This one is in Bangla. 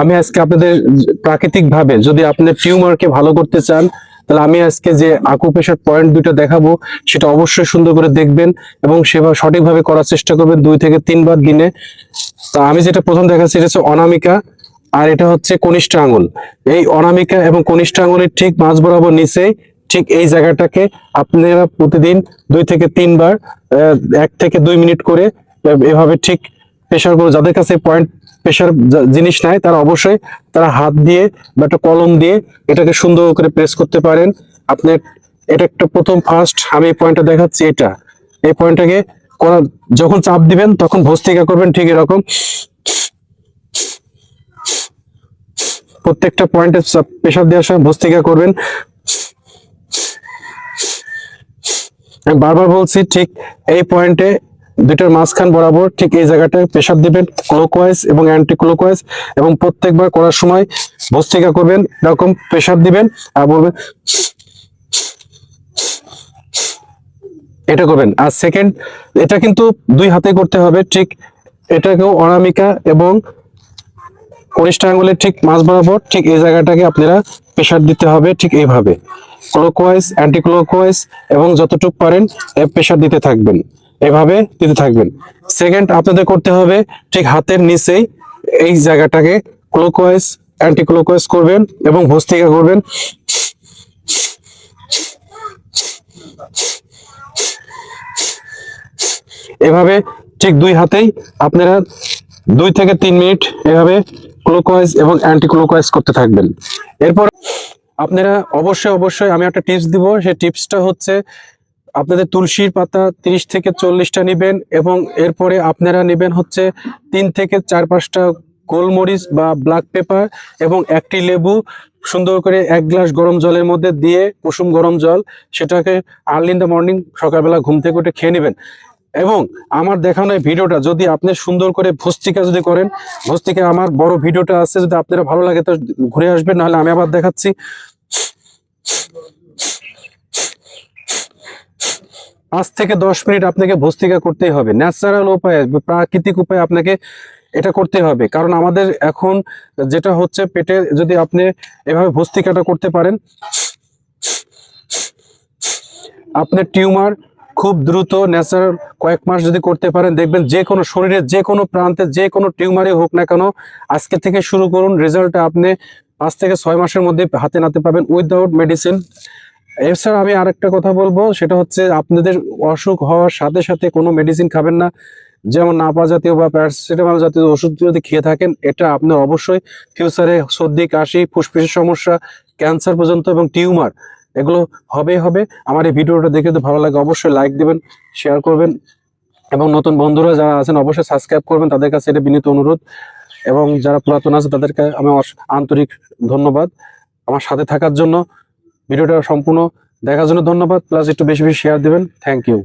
আমি আজকে আপনাদের প্রাকৃতিক ভাবে যদি আপনার টিউমারকে ভালো করতে চান, তাহলে আমি আজকে যে আকুপেশার পয়েন্ট দুটো দেখাবো, সেটা অবশ্যই সুন্দর করে দেখবেন এবং সেবা সঠিকভাবে করার চেষ্টা করবেন দুই থেকে তিনবার দিনে। তা আমি যেটা প্রথম দেখাচ্ছি, এটা হচ্ছে অনামিকা, আর এটা হচ্ছে কনিষ্ঠ আঙুল। এই অনামিকা এবং কনিষ্ঠ আঙুলের ঠিক মাঝ বরাবর নিচে, ঠিক এই জায়গাটাকে আপনারা প্রতিদিন দুই থেকে তিনবার এক থেকে দুই মিনিট করে এভাবে ঠিক প্রেশার করে, যাদের কাছে পয়েন্ট প্রেশার জিনিস নাই, তারা অবশ্যই তারা হাত দিয়ে বা একটা কলম দিয়ে এটাকে সুন্দর করে প্রেস করতে পারেন। আপনার এটা একটা প্রথম ফার্স্ট আমি এই পয়েন্টটা দেখাচ্ছি এটা। এই পয়েন্টটাকে করা, যখন চাপ দিবেন তখন ভস্তিকা করবেন ঠিক এরকম। প্রত্যেকটা পয়েন্টে প্রেশার দেওয়ার সময় ভস্তিকা করবেন। বারবার বলছি, ঠিক এই পয়েন্টে দুইটার মাঝখান বরাবর ঠিক এই জায়গাটায় প্রেশার দিবেন ক্লোকওয়াইজ এবং অ্যান্টি ক্লোকওয়াইজ এবং প্রত্যেকবার করার সময় ভস্তিকা করবেন, এরকম প্রেশার দিবেন আর বলবেন এটা করবেন। আর সেকেন্ড এটা কিন্তু দুই হাতে করতে হবে, ঠিক এটাকেও অনামিকা এবং কনিষ্ঠ আঙ্গুলের ঠিক মাঝ বরাবর ঠিক এই জায়গাটাকে আপনারা প্রেশার দিতে হবে ঠিক এইভাবে। ক্লোকওয়াইজ অ্যান্টি ক্লোকওয়াইজ এবং যতটুকু পারেন প্রেশার দিতে থাকবেন। এভাবে দিতে থাকবেন। সেকেন্ড আপনাদের করতে হবে ঠিক হাতের নিচেই এই জায়গাটাকে ক্লোকওয়াইজ অ্যান্টি করবেন এবং ভস্তিকা করবেন। এভাবে ঠিক দুই হাতেই আপনারা দুই থেকে তিন মিনিট এভাবে ক্লোকওয়াইজ এবং অ্যান্টি করতে থাকবেন। এরপর আপনারা অবশ্যই অবশ্যই আমি একটা টিপস দিব। সেই টিপসটা হচ্ছে আপনাদের তুলসীর পাতা তিরিশ থেকে চল্লিশটা নেবেন এবং এরপরে আপনারা নেবেন হচ্ছে তিন থেকে চার পাঁচটা গোলমরিচ বা ব্ল্যাক পেপার এবং একটি লেবু। সুন্দর করে এক গ্লাস গরম জলের মধ্যে দিয়ে কুসুম গরম জল সেটাকে আর্লি ইন দ্য মর্নিং সকালবেলা ঘুম থেকে উঠে খেয়ে নেবেন। এবং আমার দেখানো এই ভিডিওটা যদি আপনি সুন্দর করে ভস্তিকা যদি করেন, ভস্তিকা আমার বড় ভিডিওটা আছে, যদি আপনারা ভালো লাগে তো ঘুরে আসবেন, নাহলে আমি আবার দেখাচ্ছি। পাঁচ থেকে দশ মিনিট আপনাকে ভস্তিকা করতেই হবে। ন্যাচারাল উপায়ে, প্রাকৃতিক উপায়ে আপনাকে এটা করতে হবে। কারণ আমাদের এখন যেটা হচ্ছে পেটে যদি আপনি এভাবে ভস্তিকাটা করতে পারেন আপনার টিউমার খুব দ্রুত ন্যাচারাল কয়েক মাস যদি করতে পারেন, দেখবেন যে কোনো শরীরের যে কোনো প্রান্তে যে কোনো টিউমারই হোক না কেন, আজকে থেকে শুরু করুন। রেজাল্টটা আপনি পাঁচ থেকে ছয় মাসের মধ্যে হাতে নাতে পাবেন। উইদাউট মেডিসিন এছাড়া আমি আরেকটা কথা বলব, সেটা হচ্ছে আপনাদের অসুখ হওয়ার সাথে সাথে কোনো মেডিসিন খাবেন না। যেমন নাপা জাতীয় বা প্যারাসিটামল জাতীয় ওষুধ যদি খেয়ে থাকেন, এটা আপনার অবশ্যই ফিউচারে সর্দি, কাশি, ফুসফুসের সমস্যা ক্যান্সার পর্যন্ত এবং টিউমার, এগুলো হবেই হবে। আমার এই ভিডিওটা দেখে যদি ভালো লাগে, অবশ্যই লাইক দিবেন শেয়ার করবেন। এবং নতুন বন্ধুরা যারা আছেন, অবশ্যই সাবস্ক্রাইব করবেন, তাদের কাছে এটা বিনীত অনুরোধ। এবং যারা পুরাতন আছে, তাদেরকে আমি আন্তরিক ধন্যবাদ। আমার সাথে থাকার জন্য ভিডিওটা সম্পূর্ণ দেখার জন্য ধন্যবাদ। প্লাস একটু বেশি বেশি শেয়ার দেবেন। Thank you